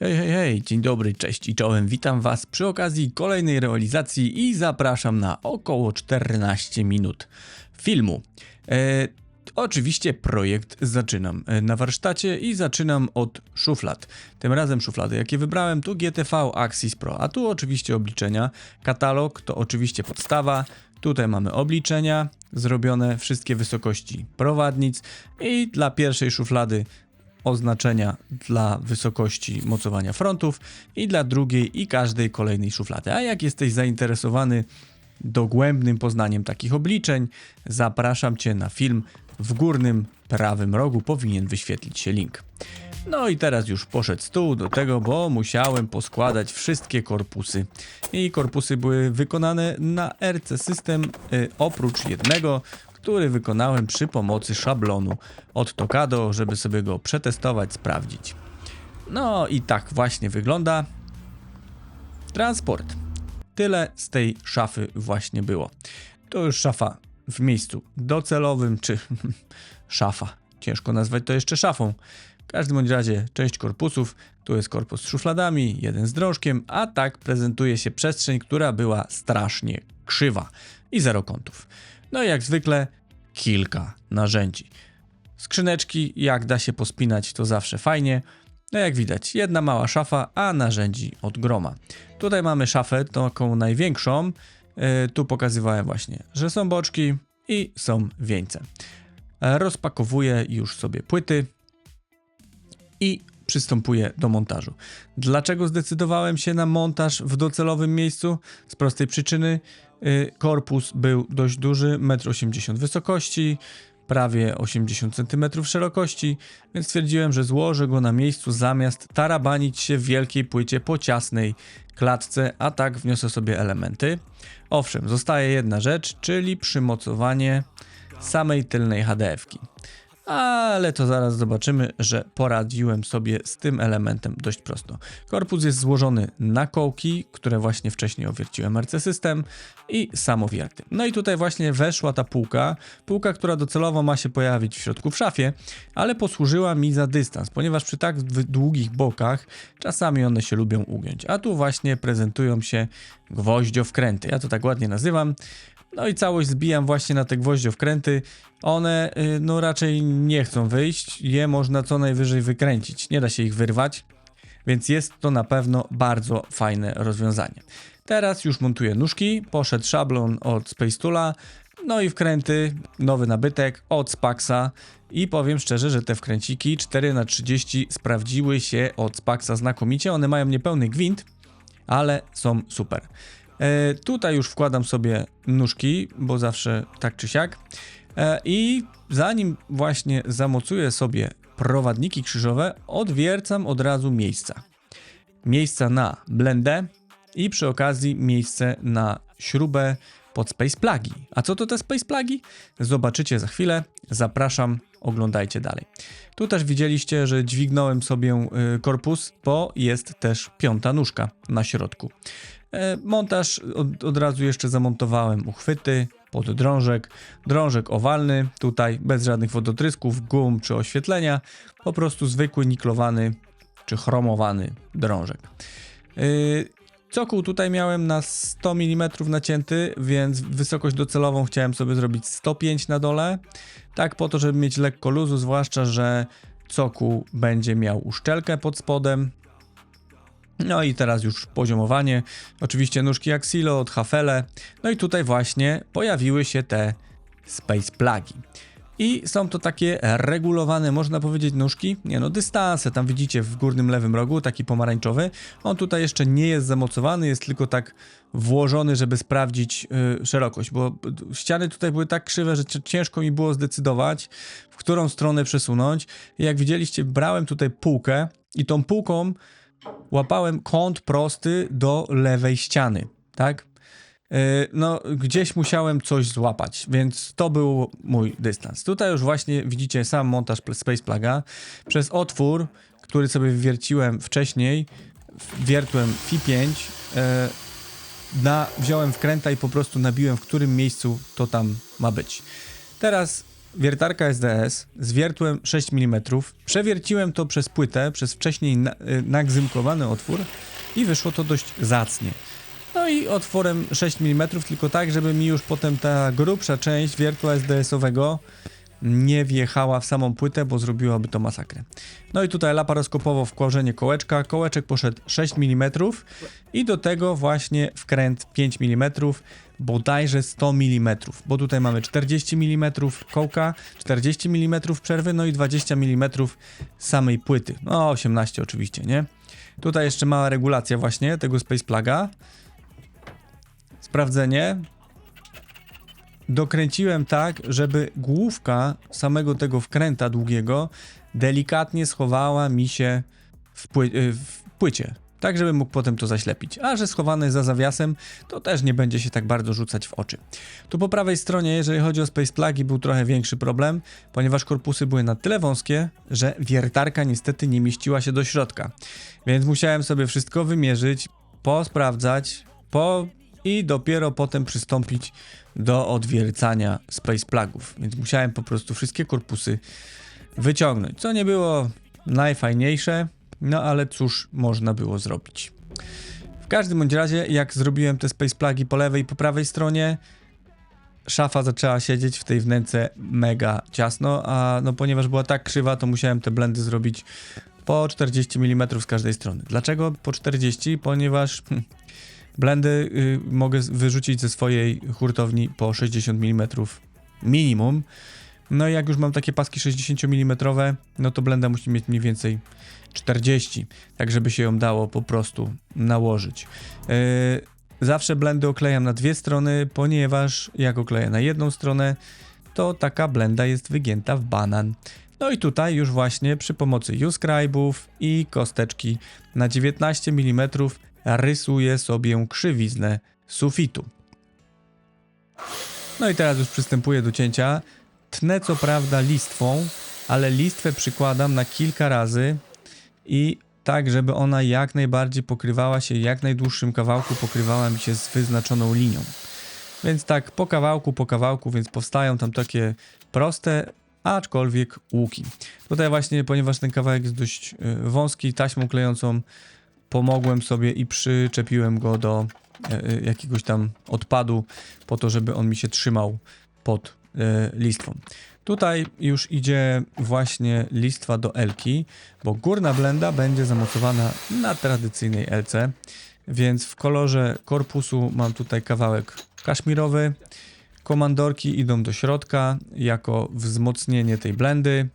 Hej, hej, hej, dzień dobry, cześć i czołem, witam was przy okazji kolejnej realizacji i zapraszam na około 14 minut filmu. E, oczywiście projekt zaczynam e, na warsztacie i zaczynam od szuflad. Tym razem szuflady, jakie wybrałem, tu GTV Axis Pro, a tu oczywiście obliczenia. Katalog to oczywiście podstawa, Tutaj mamy obliczenia zrobione, wszystkie wysokości prowadnic i dla pierwszej szuflady oznaczenia dla wysokości mocowania frontów i dla drugiej i każdej kolejnej szuflady. A jak jesteś zainteresowany dogłębnym poznaniem takich obliczeń, zapraszam Cię na film w górnym prawym rogu powinien wyświetlić się link. No i teraz już poszedł stół do tego, bo musiałem poskładać wszystkie korpusy. I korpusy były wykonane na RC System y, oprócz jednego, który wykonałem przy pomocy szablonu od Tokado, żeby sobie go przetestować, sprawdzić. No i tak właśnie wygląda transport. Tyle z tej szafy właśnie było. To już szafa w miejscu docelowym, czy szafa. Ciężko nazwać to jeszcze szafą. W każdym bądź razie część korpusów, tu jest korpus z szufladami, jeden z drążkiem, a tak prezentuje się przestrzeń, która była strasznie krzywa i zero kątów. No i jak zwykle kilka narzędzi. Skrzyneczki, jak da się pospinać, to zawsze fajnie. No jak widać, jedna mała szafa, a narzędzi od groma. Tutaj mamy szafę, taką największą. Yy, tu pokazywałem właśnie, że są boczki i są wieńce. Rozpakowuję już sobie płyty i przystępuję do montażu. Dlaczego zdecydowałem się na montaż w docelowym miejscu? Z prostej przyczyny y, korpus był dość duży, 1,80 m wysokości, prawie 80 cm szerokości, więc stwierdziłem, że złożę go na miejscu zamiast tarabanić się w wielkiej płycie po ciasnej klatce, a tak wniosę sobie elementy. Owszem, zostaje jedna rzecz, czyli przymocowanie samej tylnej HDF-ki. Ale to zaraz zobaczymy, że poradziłem sobie z tym elementem dość prosto. Korpus jest złożony na kołki, które właśnie wcześniej owierciłem RC System i samowierty. No i tutaj właśnie weszła ta półka, półka, która docelowo ma się pojawić w środku w szafie, ale posłużyła mi za dystans, ponieważ przy tak długich bokach czasami one się lubią ugiąć. A tu właśnie prezentują się gwoździowkręty. Ja to tak ładnie nazywam. No i całość zbijam właśnie na te gwoździowkręty. One y, no raczej nie chcą wyjść. Je można co najwyżej wykręcić. Nie da się ich wyrwać. Więc jest to na pewno bardzo fajne rozwiązanie. Teraz już montuję nóżki. Poszedł szablon od Space Toola. No i wkręty, nowy nabytek od Spaxa. I powiem szczerze, że te wkręciki 4x30 sprawdziły się od Spaxa znakomicie. One mają niepełny gwint, ale są super. E, tutaj już wkładam sobie nóżki, bo zawsze tak czy siak. E, I zanim właśnie zamocuję sobie prowadniki krzyżowe, odwiercam od razu miejsca. Miejsca na blendę i przy okazji miejsce na śrubę pod space plugi. A co to te space plugi? Zobaczycie za chwilę. Zapraszam, oglądajcie dalej. Tu też widzieliście, że dźwignąłem sobie y, korpus, bo jest też piąta nóżka na środku. E, Montaż od, od razu jeszcze zamontowałem uchwyty pod drążek. Drążek owalny, tutaj bez żadnych wodotrysków, gum czy oświetlenia. Po prostu zwykły niklowany czy chromowany drążek. Yy, Cokół tutaj miałem na 100 mm nacięty, więc wysokość docelową chciałem sobie zrobić 105 na dole. Tak po to, żeby mieć lekko luzu, zwłaszcza, że cokół będzie miał uszczelkę pod spodem. No i teraz już poziomowanie. Oczywiście nóżki Axilo od Hafele. No i tutaj właśnie pojawiły się te Space Plugi. I są to takie regulowane, można powiedzieć, nóżki. Nie no, dystanse, tam widzicie w górnym lewym rogu, taki pomarańczowy. On tutaj jeszcze nie jest zamocowany, jest tylko tak włożony, żeby sprawdzić y, szerokość, bo ściany tutaj były tak krzywe, że ci- ciężko mi było zdecydować, w którą stronę przesunąć. I jak widzieliście, brałem tutaj półkę i tą półką łapałem kąt prosty do lewej ściany, tak? Yy, No, gdzieś musiałem coś złapać, więc to był mój dystans. Tutaj już właśnie widzicie sam montaż Space Pluga. Przez otwór, który sobie wierciłem wcześniej, wiertłem Fi 5, yy, na, wziąłem wkręta i po prostu nabiłem, w którym miejscu to tam ma być. Teraz wiertarka SDS z wiertłem 6 mm. Przewierciłem to przez płytę, przez wcześniej na, y, nagzymkowany otwór i wyszło to dość zacnie. No i otworem 6 mm, tylko tak, żeby mi już potem ta grubsza część wiertła SDS-owego nie wjechała w samą płytę, bo zrobiłaby to masakrę. No i tutaj laparoskopowo wkłożenie kołeczka. Kołeczek poszedł 6 mm i do tego właśnie wkręt 5 mm, bodajże 100 mm, bo tutaj mamy 40 mm kołka, 40 mm przerwy, no i 20 mm samej płyty. No 18 oczywiście, nie? Tutaj jeszcze mała regulacja właśnie tego Space Pluga. Sprawdzenie. Dokręciłem tak, żeby główka samego tego wkręta długiego delikatnie schowała mi się w, pły y, w płycie. Tak, żeby mógł potem to zaślepić. A że schowany za zawiasem, to też nie będzie się tak bardzo rzucać w oczy. Tu po prawej stronie, jeżeli chodzi o Space Plugi, był trochę większy problem, ponieważ korpusy były na tyle wąskie, że wiertarka niestety nie mieściła się do środka. Więc musiałem sobie wszystko wymierzyć, posprawdzać, po i dopiero potem przystąpić do odwiercania Space Plugów. Więc musiałem po prostu wszystkie korpusy wyciągnąć, co nie było najfajniejsze, no ale cóż można było zrobić. W każdym bądź razie, jak zrobiłem te Space Plugi po lewej i po prawej stronie, szafa zaczęła siedzieć w tej wnęce mega ciasno, a no ponieważ była tak krzywa, to musiałem te blendy zrobić po 40 mm z każdej strony. Dlaczego po 40? Ponieważ hm, blendy y, mogę wyrzucić ze swojej hurtowni po 60 mm minimum. No i jak już mam takie paski 60 mm, no to blenda musi mieć mniej więcej 40, tak żeby się ją dało po prostu nałożyć. Yy, zawsze blendy oklejam na dwie strony, ponieważ jak okleję na jedną stronę, to taka blenda jest wygięta w banan. No i tutaj już właśnie przy pomocy U-scribe'ów i kosteczki na 19 mm rysuję sobie krzywiznę sufitu. No i teraz już przystępuję do cięcia. Tnę co prawda listwą, ale listwę przykładam na kilka razy i tak, żeby ona jak najbardziej pokrywała się, jak najdłuższym kawałku pokrywała mi się z wyznaczoną linią. Więc tak po kawałku, po kawałku, więc powstają tam takie proste, aczkolwiek łuki. Tutaj właśnie, ponieważ ten kawałek jest dość y, wąski, taśmą klejącą pomogłem sobie i przyczepiłem go do y, y, jakiegoś tam odpadu po to, żeby on mi się trzymał pod y, listwą. Tutaj już idzie właśnie listwa do Elki, bo górna blenda będzie zamocowana na tradycyjnej Elce, więc w kolorze korpusu mam tutaj kawałek kaszmirowy. Komandorki idą do środka jako wzmocnienie tej blendy.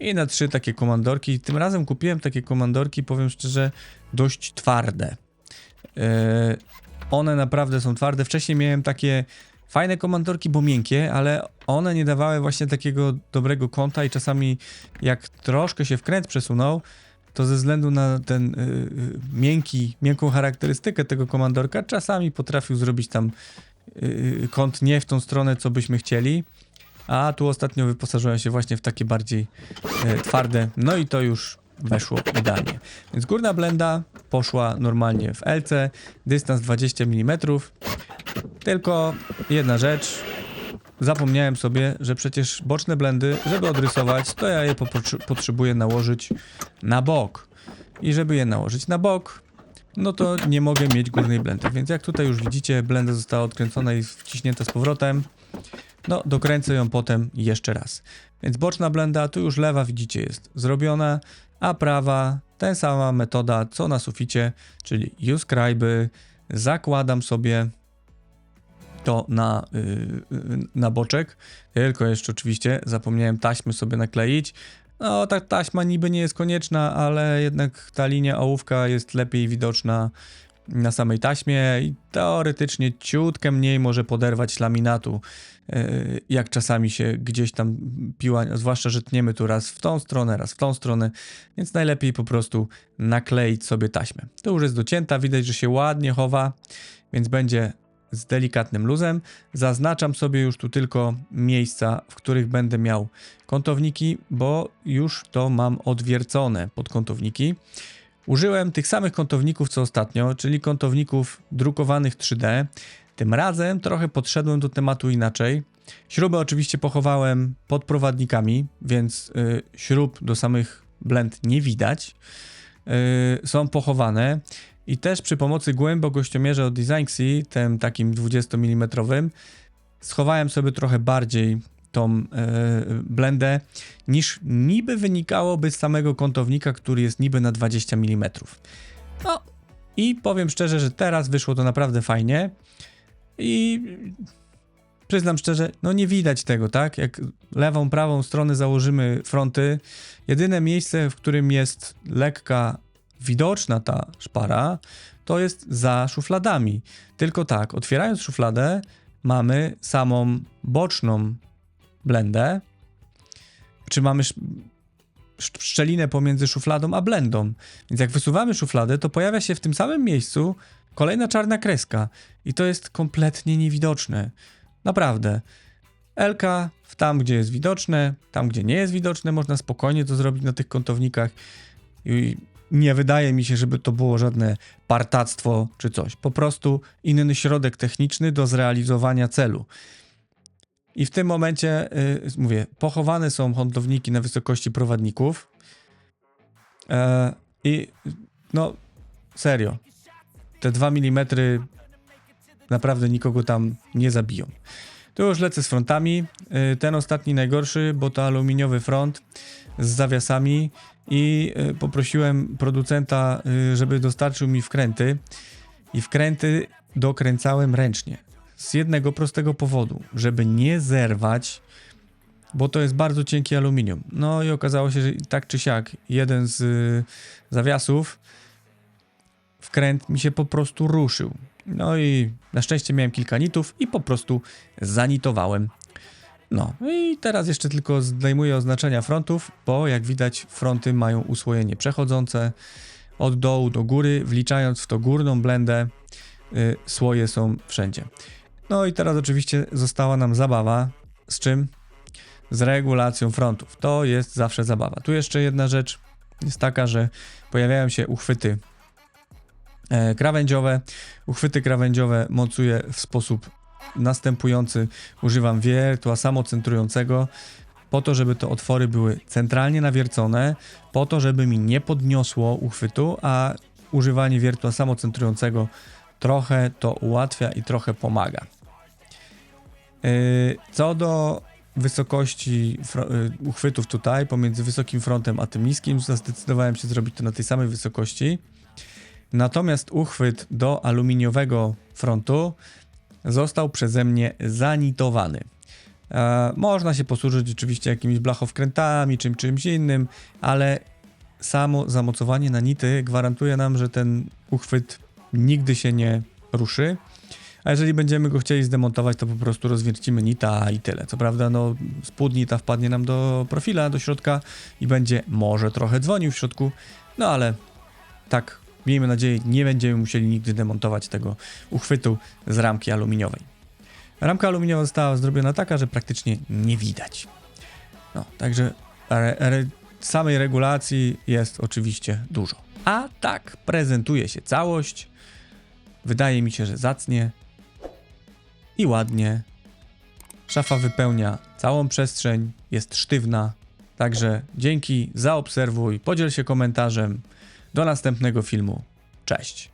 I na trzy takie komandorki. Tym razem kupiłem takie komandorki, powiem szczerze, dość twarde. Yy, one naprawdę są twarde. Wcześniej miałem takie fajne komandorki, bo miękkie, ale one nie dawały właśnie takiego dobrego kąta i czasami jak troszkę się wkręt przesunął, to ze względu na ten y, y, miękki, miękką charakterystykę tego komandorka, czasami potrafił zrobić tam y, kąt nie w tą stronę, co byśmy chcieli. A tu ostatnio wyposażyłem się właśnie w takie bardziej e, twarde, no i to już weszło idealnie. Więc górna blenda poszła normalnie w LC, dystans 20 mm. Tylko jedna rzecz, zapomniałem sobie, że przecież boczne blendy, żeby odrysować, to ja je potrzebuję nałożyć na bok. I żeby je nałożyć na bok, no to nie mogę mieć górnej blendy. Więc jak tutaj już widzicie, blenda została odkręcona i wciśnięta z powrotem. No, dokręcę ją potem jeszcze raz. Więc boczna blenda, tu już lewa widzicie jest zrobiona, a prawa ta sama metoda co na suficie, czyli U-scribe. Zakładam sobie to na, yy, na boczek, tylko jeszcze oczywiście zapomniałem taśmy sobie nakleić. No, ta taśma niby nie jest konieczna, ale jednak ta linia ołówka jest lepiej widoczna na samej taśmie i teoretycznie ciutkę mniej może poderwać laminatu, yy, jak czasami się gdzieś tam piła, zwłaszcza, że tniemy tu raz w tą stronę, raz w tą stronę, więc najlepiej po prostu nakleić sobie taśmę. To już jest docięta, widać, że się ładnie chowa, więc będzie z delikatnym luzem. Zaznaczam sobie już tu tylko miejsca, w których będę miał kątowniki, bo już to mam odwiercone pod kątowniki. Użyłem tych samych kątowników co ostatnio, czyli kątowników drukowanych 3D. Tym razem trochę podszedłem do tematu inaczej. Śruby oczywiście pochowałem pod prowadnikami, więc y, śrub do samych blend nie widać. Y, są pochowane i też przy pomocy głębokościomierza od DesignXy, tym takim 20 mm, schowałem sobie trochę bardziej tą y, blendę niż niby wynikałoby z samego kątownika, który jest niby na 20 mm. No i powiem szczerze, że teraz wyszło to naprawdę fajnie i przyznam szczerze, no nie widać tego, tak? Jak lewą, prawą stronę założymy fronty, jedyne miejsce, w którym jest lekka widoczna ta szpara, to jest za szufladami. Tylko tak, otwierając szufladę, mamy samą boczną blendę, czy mamy sz- sz- szczelinę pomiędzy szufladą a blendą. Więc jak wysuwamy szufladę, to pojawia się w tym samym miejscu kolejna czarna kreska i to jest kompletnie niewidoczne. Naprawdę. Elka tam, gdzie jest widoczne, tam, gdzie nie jest widoczne, można spokojnie to zrobić na tych kątownikach i nie wydaje mi się, żeby to było żadne partactwo czy coś. Po prostu inny środek techniczny do zrealizowania celu. I w tym momencie, y, mówię, pochowane są kątowniki na wysokości prowadników. E, I no, serio, te 2 mm naprawdę nikogo tam nie zabiją. Tu już lecę z frontami. Y, Ten ostatni najgorszy, bo to aluminiowy front z zawiasami i y, poprosiłem producenta, y, żeby dostarczył mi wkręty i wkręty dokręcałem ręcznie. Z jednego prostego powodu, żeby nie zerwać, bo to jest bardzo cienki aluminium. No i okazało się, że tak czy siak, jeden z y, zawiasów, wkręt mi się po prostu ruszył. No i na szczęście miałem kilka nitów i po prostu zanitowałem. No i teraz jeszcze tylko zdejmuję oznaczenia frontów, bo jak widać fronty mają usłojenie przechodzące od dołu do góry, wliczając w to górną blendę, y, słoje są wszędzie. No i teraz oczywiście została nam zabawa z czym? Z regulacją frontów. To jest zawsze zabawa. Tu jeszcze jedna rzecz jest taka, że pojawiają się uchwyty e, krawędziowe. Uchwyty krawędziowe mocuję w sposób następujący. Używam wiertła samocentrującego po to, żeby te otwory były centralnie nawiercone, po to, żeby mi nie podniosło uchwytu, a używanie wiertła samocentrującego trochę to ułatwia i trochę pomaga. Yy, Co do wysokości y, uchwytów tutaj, pomiędzy wysokim frontem a tym niskim, zdecydowałem się zrobić to na tej samej wysokości. Natomiast uchwyt do aluminiowego frontu został przeze mnie zanitowany. E, można się posłużyć oczywiście jakimiś blachowkrętami, czym czymś innym, ale samo zamocowanie na nity gwarantuje nam, że ten uchwyt nigdy się nie ruszy. A jeżeli będziemy go chcieli zdemontować, to po prostu rozwiercimy nita i tyle. Co prawda, no, spód nita wpadnie nam do profila, do środka i będzie może trochę dzwonił w środku, no ale tak, miejmy nadzieję, nie będziemy musieli nigdy demontować tego uchwytu z ramki aluminiowej. Ramka aluminiowa została zrobiona taka, że praktycznie nie widać. No, także re, re, samej regulacji jest oczywiście dużo. A tak prezentuje się całość. Wydaje mi się, że zacnie i ładnie. Szafa wypełnia całą przestrzeń, jest sztywna. Także dzięki, zaobserwuj, podziel się komentarzem. Do następnego filmu. Cześć.